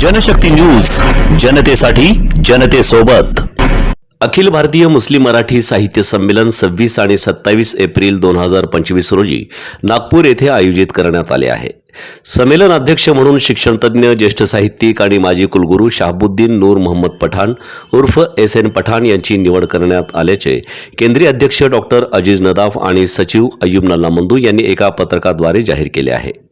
Janshakti news जनतेसाठी जनतेसोबत. अखिल भारतीय मुस्लिम मराठी साहित्य संमेलन सव्वीस आणि सत्तावीस एप्रिल दोन हजार पंचवीस रोजी नागपूर येथे आयोजित करण्यात आले आहे. संमेलन अध्यक्ष म्हणून शिक्षणतज्ज्ञ ज्येष्ठ साहित्यिक आणि माजी कुलगुरू शाहबुद्दीन नूर मोहम्मद पठाण उर्फ एस एन पठाण यांची निवड करण्यात आल्याचे केंद्रीय अध्यक्ष डॉक्टर अजीज नदाफ आणि सचिव अय्यूब नल्ला मंदू यांनी एका पत्रकाद्वारे जाहीर केले आहे.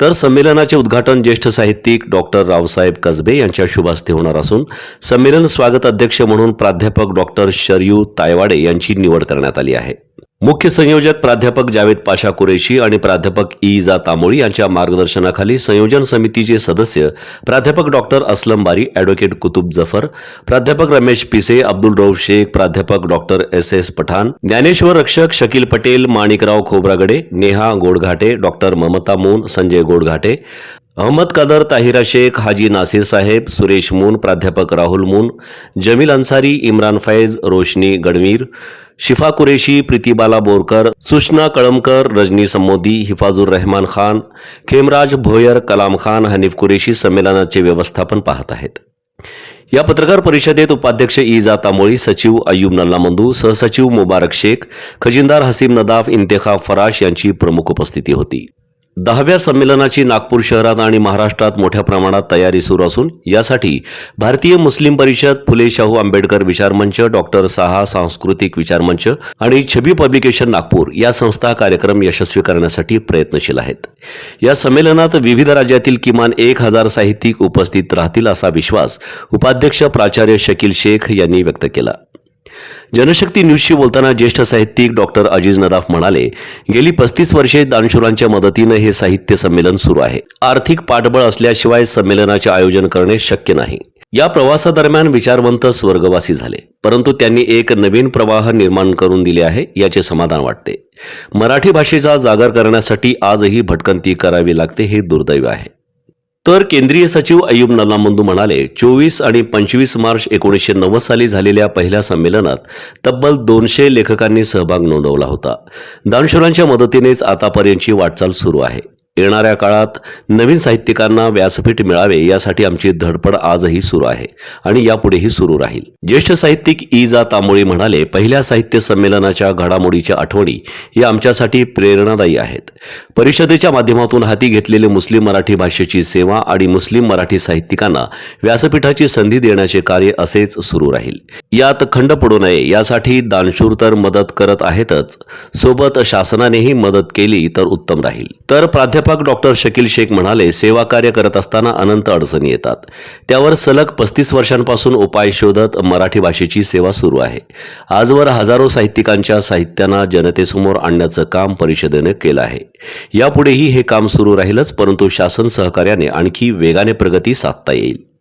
तर संमेलनाचे उद्घाटन ज्येष्ठ साहित्यिक डॉक्टर रावसाहेब कसबे यांच्या शुभास्ते होणार असून संमेलन स्वागत अध्यक्ष म्हणून प्राध्यापक डॉक्टर शरयू तायवाडे यांची निवड करण्यात आली आहे. मुख्य संयोजक प्राध्यापक जावेद पाशा कुरेशी आणि प्राध्यापक इजा तामोळी यांच्या मार्गदर्शनाखाली संयोजन समितीचे सदस्य प्राध्यापक डॉक्टर असलम बारी ॲडव्होकेट कुतुब जफर प्राध्यापक रमेश पिसे अब्दुल रौफ शेख प्राध्यापक doctor S S Pathan Dnyaneshwar Rakshak Shakeel Patel Manikrao Khobragade Neha Godghate doctor Mamta Mon Sanjay Godghate Ahmed Kadar Tahira Shaikh Haji Nasir Saheb Suresh Moon प्राध्यापक राहुल मून जमील अन्सारी इम्रान फैज रोशनी गडमीर शिफा कुरेशी प्रीतीबाला बोरकर सुषना कळमकर रजनी समोदी हिफाजुर रहमान खान खेमराज भोयर कलाम खान हनीफ कुरेशी संमेलनाचे व्यवस्थापन पाहत आहेत. या पत्रकार परिषदेत उपाध्यक्ष इजा तामोळी सचिव अय्यूब नल्लामंदू सहसचिव मुबारक शेख खजिनदार हसीम नदाफ इंतेखाब फराश यांची प्रमुख उपस्थिती होती. दहाव्या संमेलनाची नागपूर शहरात आणि महाराष्ट्रात मोठ्या प्रमाणात तयारी सुरू असून यासाठी भारतीय मुस्लिम परिषद फुले शाहू आंबेडकर विचारमंच डॉक्टर साहा सांस्कृतिक विचारमंच आणि छबी पब्लिकेशन नागपूर या संस्था कार्यक्रम यशस्वी करण्यासाठी प्रयत्नशील आहेत. या संमेलनात विविध राज्यातील किमान एक हजार साहित्यिक उपस्थित राहतील असा विश्वास उपाध्यक्ष प्राचार्य शकील शेख यांनी व्यक्त केला. जनशक्ती न्यूजशी बोलताना ज्येष्ठ साहित्यिक डॉक्टर अजीज नदाफ म्हणाले गेली पस्तीस वर्षे दानशुरांच्या मदतीनं हे साहित्य संमेलन सुरू आहे. आर्थिक पाठबळ असल्याशिवाय संमेलनाचे आयोजन करणे शक्य नाही. या प्रवासादरम्यान विचारवंत स्वर्गवासी झाले परंतु त्यांनी एक नवीन प्रवाह निर्माण करून दिले आहे याचे समाधान वाटते. मराठी भाषेचा जागर करण्यासाठी आजही भटकंती करावी लागते हे दुर्दैव आहे. तर केंद्रीय सचिव अय्यूब नल्लामंदू म्हणाले चोवीस आणि पंचवीस मार्च एकोणीसशे नव्वद साली झालेल्या पहिल्या संमेलनात तब्बल दोनशे लेखकांनी सहभाग नोंदवला होता. दानशुरांच्या मदतीनेच आतापर्यंतची वाटचाल सुरू आहे. येणाऱ्या काळात नवीन साहित्यिकांना व्यासपीठ मिळावे यासाठी आमची धडपड आजही सुरू आहे आणि यापुढेही सुरू राहील. ज्येष्ठ साहित्यिक इजा तांबोळी म्हणाले पहिल्या साहित्य संमेलनाच्या घडामोडीच्या आठवणी या आमच्यासाठी प्रेरणादायी आहेत. परिषदेच्या माध्यमातून हाती घेतलेले मुस्लिम मराठी भाषेची सेवा आणि मुस्लिम मराठी साहित्यिकांना व्यासपीठाची संधी देण्याचे कार्य असेच सुरू राहील. यात खंड पडू नये यासाठी दानशूर तर मदत करत आहेतच. सोबत शासनानेही मदत केली तर उत्तम राहील. तर प्राध्यापक डॉक्टर शकील शेख म्हणाले सेवा कार्य करत असताना अनंत अडचणी येतात. त्यावर सलग पस्तीस वर्षांपासून उपाय शोधत मराठी भाषेची सेवा सुरू आहे. आजवर हजारो साहित्यिकांच्या साहित्यांना जनतेसमोर आणण्याचं काम परिषदेने केलं आहे. यापुढेही हे काम सुरू राहीलच परंतु शासन सहकार्याने आणखी वेगाने प्रगती साधता येईल.